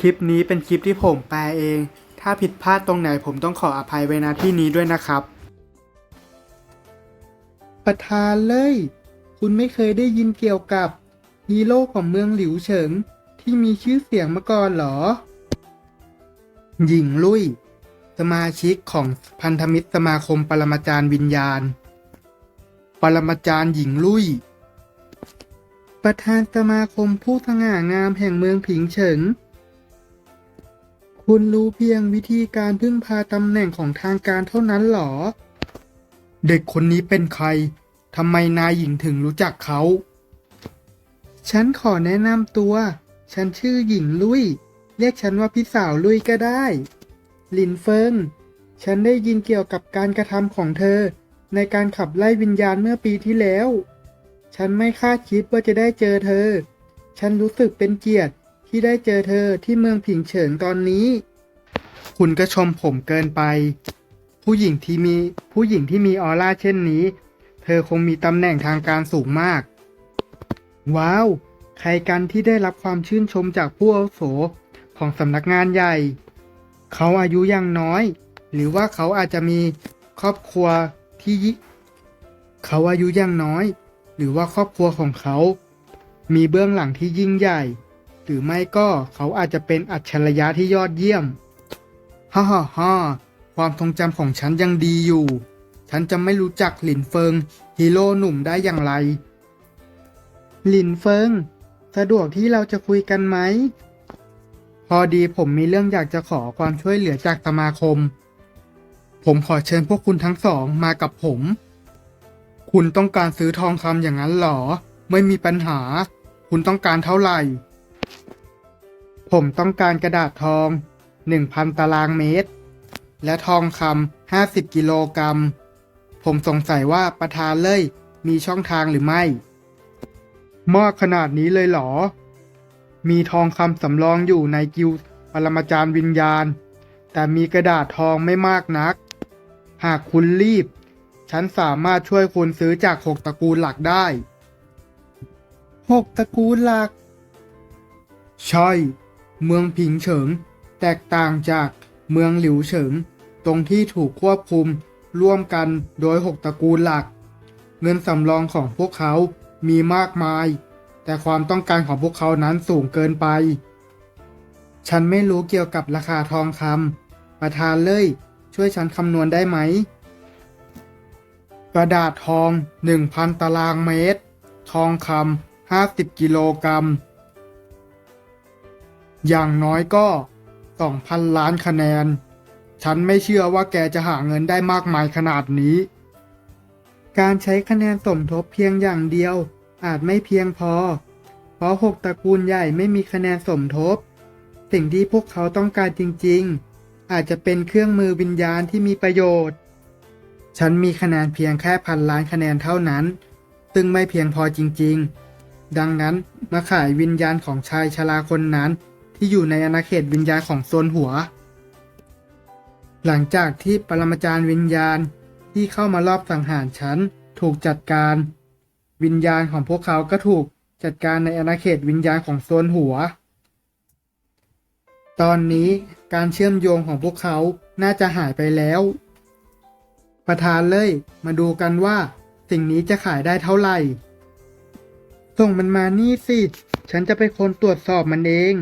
คลิปนี้เป็นคลิปที่ผมแปลเอง ถ้าผิดพลาดตรงไหนผมต้องขออภัยไว้ณที่นี้ด้วยนะครับ ประธานเลย คุณไม่เคยได้ยินเกี่ยวกับฮีโร่ของเมืองหลิวเฉิง ที่มีชื่อเสียงมาก่อนหรอ หญิงลุย สมาชิกของพันธมิตรสมาคมปรมาจารย์วิญญาณ ปรมาจารย์หญิงลุย ประธานสมาคมผู้สง่างามแห่งเมืองผิงเฉิง คุณรู้เพียงวิธีการพึ่งพาตำแหน่งของทางการเท่านั้นหรอ เด็กคนนี้เป็นใคร ทำไมนายหญิงถึงรู้จักเขา ฉันขอแนะนำตัว ฉันชื่อหญิงลุย เรียกฉันว่าพี่สาวลุยก็ได้ ลินเฟิง ฉันได้ยินเกี่ยวกับการกระทำของเธอ ในการขับไล่วิญญาณเมื่อปีที่แล้ว ฉันไม่คาดคิดว่าจะได้เจอเธอ ฉันรู้สึกเป็นเกียรติ ที่ได้เจอเธอที่เมืองผิงเฉิงตอนนี้ คุณก็ชมผมเกินไป ผู้หญิงที่มีผู้หญิงที่มีออร่าเช่นนี้ เธอคงมีตำแหน่งทางการสูงมาก ว้าว ใครกันที่ได้รับความชื่นชมจากผู้อาวุโสของสำนักงานใหญ่ เขาอายุยังน้อย หรือว่าเขาอาจจะมีครอบครัวที่ยิเขาอายุยังน้อย หรือว่าครอบครัวของเขา มีเบื้องหลังที่ยิ่งใหญ่ หรือไม่ก็เขาอาจจะเป็นอัจฉริยะที่ยอดเยี่ยม ฮ่าฮ่าฮ่าความทรงจำของฉันยังดีอยู่ ฉันจะไม่รู้จักหลินเฟิงฮีโร่หนุ่มได้อย่างไร หลินเฟิง สะดวกที่เราจะคุยกันไหม พอดีผมมีเรื่องอยากจะขอความช่วยเหลือจากสมาคม ผมขอเชิญพวกคุณทั้งสองมากับผม คุณต้องการซื้อทองคำอย่างนั้นหรอ ไม่มีปัญหา คุณต้องการเท่าไหร่ ผมต้องการกระดาษทอง 1,000 ตารางเมตร และทองคำ50 กิโลกรัม ผมสงสัยว่าประธานเล่ยมีช่องทางหรือไม่มากขนาดนี้เลยเหรอ มีทองคำสำรองอยู่ในกิวปรมาจารย์วิญญาณ แต่มีกระดาษทองไม่มากนัก หากคุณรีบ ฉันสามารถช่วยคุณซื้อจากหกตระกูลหลักได้หกตระกูลหลัก ใช่ เมืองผิงเฉิง แตกต่างจากเมืองหลิวเฉิง ตรงที่ถูกควบคุมร่วมกันโดยหกตระกูลหลัก เงินสำรองของพวกเขามีมากมาย แต่ความต้องการของพวกเขานั้นสูงเกินไป ฉันไม่รู้เกี่ยวกับราคาทองคำประธานเลย ช่วยฉันคำนวณได้ไหม กระดาษทอง 1,000 ตารางเมตร ทองคำ50 กิโลกรัม อย่างน้อยก็ 2,000 ล้านคะแนน ฉันไม่เชื่อว่าแกจะหาเงินได้มากมายขนาดนี้ การใช้คะแนนสมทบเพียงอย่างเดียว อาจไม่เพียงพอ เพราะหกตระกูลใหญ่ไม่มีคะแนนสมทบ สิ่งที่พวกเขาต้องการจริง ๆ อาจจะเป็นเครื่องมือวิญญาณที่มีประโยชน์ ฉันมีคะแนนเพียงแค่พันล้านคะแนนเท่านั้น ซึ่งไม่เพียงพอจริง ๆ ดังนั้นมาขายวิญญาณของชายชราคนนั้น ที่อยู่ในอาณาเขตวิญญาณของโซนหัว หลังจากที่ปรมาจารย์วิญญาณที่เข้ามารอบสังหารฉันถูกจัดการ วิญญาณของพวกเขาก็ถูกจัดการในอาณาเขตวิญญาณของโซนหัว ตอนนี้การเชื่อมโยงของพวกเขาน่าจะหายไปแล้ว ประธานเลยมาดูกันว่า สิ่งนี้จะขายได้เท่าไหร่ ส่งมันมานี่สิ ฉันจะไปนคนตรวจสอบมันเอง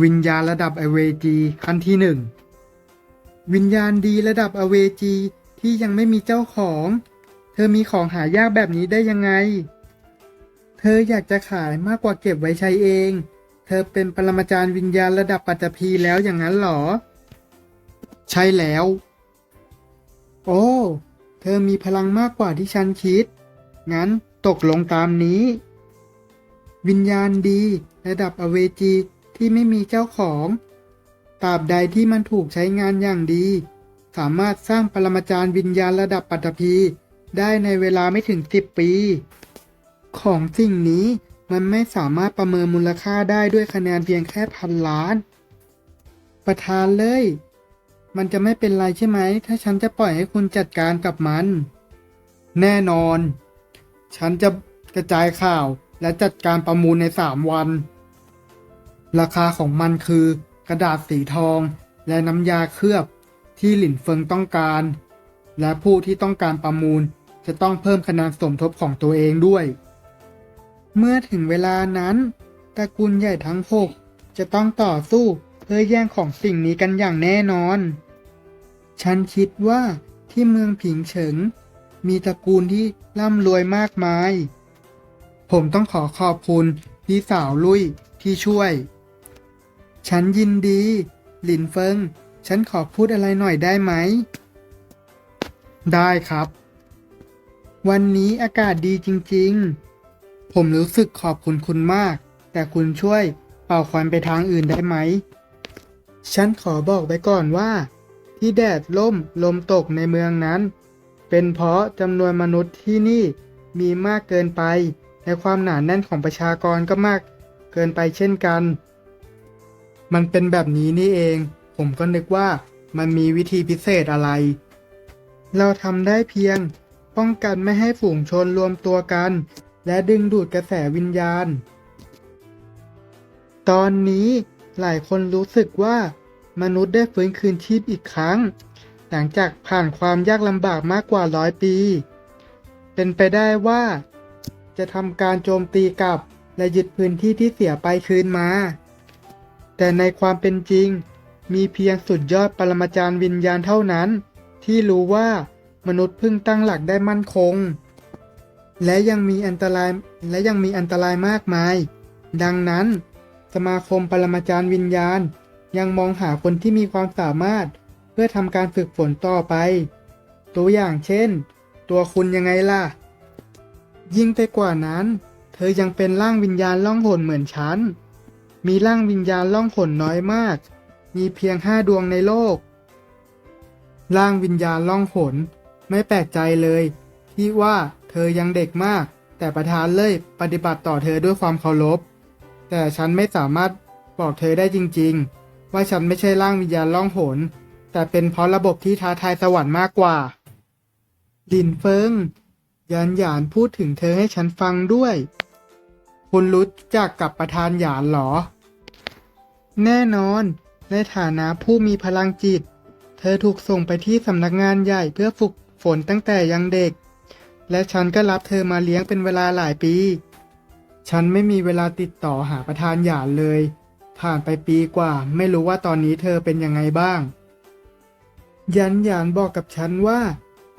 วิญญาณระดับอเวจีขั้นที่หนึ่งวิญญาณดีระดับอเวจีที่ยังไม่มีเจ้าของ เธอมีของหายากแบบนี้ได้ยังไง เธออยากจะขายมากกว่าเก็บไว้ใช้เอง เธอเป็นปรมาจารย์วิญญาณระดับปัตตภีแล้วอย่างนั้นหรอ ใช่แล้ว โอ้ เธอมีพลังมากกว่าที่ฉันคิด งั้นตกลงตามนี้ วิญญาณดี ระดับอเวจี ที่ไม่มีเจ้าของตราบใดที่มันถูกใช้งานอย่างดี สามารถสร้างปรมาจารย์วิญญาณระดับปัตตภีได้ในเวลาไม่ถึงสิบปี ของสิ่งนี้มันไม่สามารถประเมินมูลค่าได้ด้วยคะแนนเพียงแค่พันล้าน ประธานเลย มันจะไม่เป็นไรใช่ไหม ถ้าฉันจะปล่อยให้คุณจัดการกับมัน แน่นอน ฉันจะกระจายข่าวและจัดการประมูลในสามวัน ราคาของมันคือกระดาษสีทองและน้ำยาเคลือบที่หลินเฟิงต้องการ และผู้ที่ต้องการประมูลจะต้องเพิ่มคะแนนสมทบของตัวเองด้วย เมื่อถึงเวลานั้นตระกูลใหญ่ทั้งหกจะต้องต่อสู้เพื่อแย่งของสิ่งนี้กันอย่างแน่นอน ฉันคิดว่าที่เมืองผิงเฉิง มีตระกูลที่ร่ำรวยมากมาย ผมต้องขอขอบคุณพี่สาวลุยที่ช่วย ฉันยินดี หลินเฟิง ฉันขอพูดอะไรหน่อยได้ไหม ได้ครับ วันนี้อากาศดีจริงๆ ผมรู้สึกขอบคุณคุณมาก แต่คุณช่วยเป่าควันไปทางอื่นได้ไหม ฉันขอบอกไว้ก่อนว่า ที่แดดล่มลมตกในเมืองนั้น เป็นเพราะจำนวนมนุษย์ที่นี่มีมากเกินไป และความหนาแน่นของประชากรก็มากเกินไปเช่นกัน มันเป็นแบบนี้นี่เอง ผมก็นึกว่ามันมีวิธีพิเศษอะไร เราทำได้เพียง ป้องกันไม่ให้ฝูงชนรวมตัวกัน และดึงดูดกระแสวิญญาณ ตอนนี้หลายคนรู้สึกว่า มนุษย์ได้ฟื้นคืนชีพอีกครั้ง หลังจากผ่านความยากลำบากมากกว่าร้อยปี เป็นไปได้ว่า จะทำการโจมตีกลับและยึดพื้นที่ที่เสียไปคืนมา แต่ในความเป็นจริง มีเพียงสุดยอดปรมาจารย์วิญญาณเท่านั้น ที่รู้ว่ามนุษย์พิ่งตั้งหลักได้มั่นคง และยังมีอันตรายและยังมีอันตรายมากมาย ดังนั้น สมาคมปรมาจารย์วิญญาณ ยังมองหาคนที่มีความสามารถเพื่อทำการฝึกฝนต่อไป ตัวอย่างเช่น ตัวคุณยังไงล่ะ ยิ่งไปกว่านั้น เธอยังเป็นร่างวิญญาณล่องหนเหมือนฉัน มีร่างวิญญาณล่องหนน้อยมาก มีเพียงห้าดวงในโลก ร่างวิญญาณล่องหนไม่แปลกใจเลย ที่ว่าเธอยังเด็กมาก แต่ประธานเลยปฏิบัติต่อเธอด้วยความเคารพ แต่ฉันไม่สามารถบอกเธอได้จริง ๆ ว่าฉันไม่ใช่ร่างวิญญาณล่องหนแต่เป็นเพราะระบบที่ท้าทายสวรรค์มากกว่า ลินเฟิงยานหยานพูดถึงเธอให้ฉันฟังด้วย คุณรู้จักกับประธานหยานหรอ แน่นอน ในฐานะผู้มีพลังจิต เธอถูกส่งไปที่สำนักงานใหญ่เพื่อฝึกฝนตั้งแต่ยังเด็ก และฉันก็รับเธอมาเลี้ยงเป็นเวลาหลายปี ฉันไม่มีเวลาติดต่อหาประธานหยานเลย ผ่านไปปีกว่า ไม่รู้ว่าตอนนี้เธอเป็นยังไงบ้าง ยันหยานบอกกับฉันว่า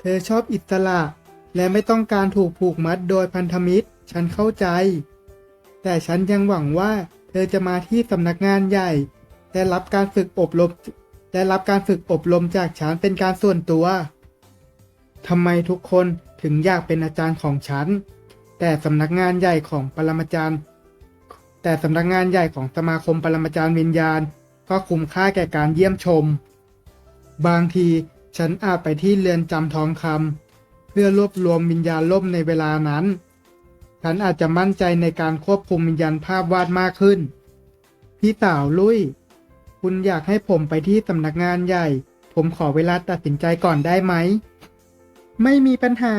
เธอชอบอิสระ และไม่ต้องการถูกผูกมัดโดยพันธมิตร ฉันเข้าใจ แต่ฉันยังหวังว่า เธอจะมาที่สำนักงานใหญ่และรับการฝึกอบรมและรับการฝึกอบรมจากฉันเป็นการส่วนตัวทำไมทุกคนถึงอยากเป็นอาจารย์ของฉัน แต่สำนักงานใหญ่ของปรมาจารย์ แต่สำนักงานใหญ่ของสมาคมปรมาจารย์วิญญาณ ก็คุ้มค่าแก่การเยี่ยมชม บางทีฉันอาจไปที่เรือนจำทองคำเพื่อรวบรวมวิญญาณล่มในเวลานั้น ฉันอาจจะมั่นใจในการควบคุมวิญญาณภาพวาดมากขึ้น พี่สาวลุย คุณอยากให้ผมไปที่สำนักงานใหญ่ ผมขอเวลาตัดสินใจก่อนได้ไหม ไม่มีปัญหา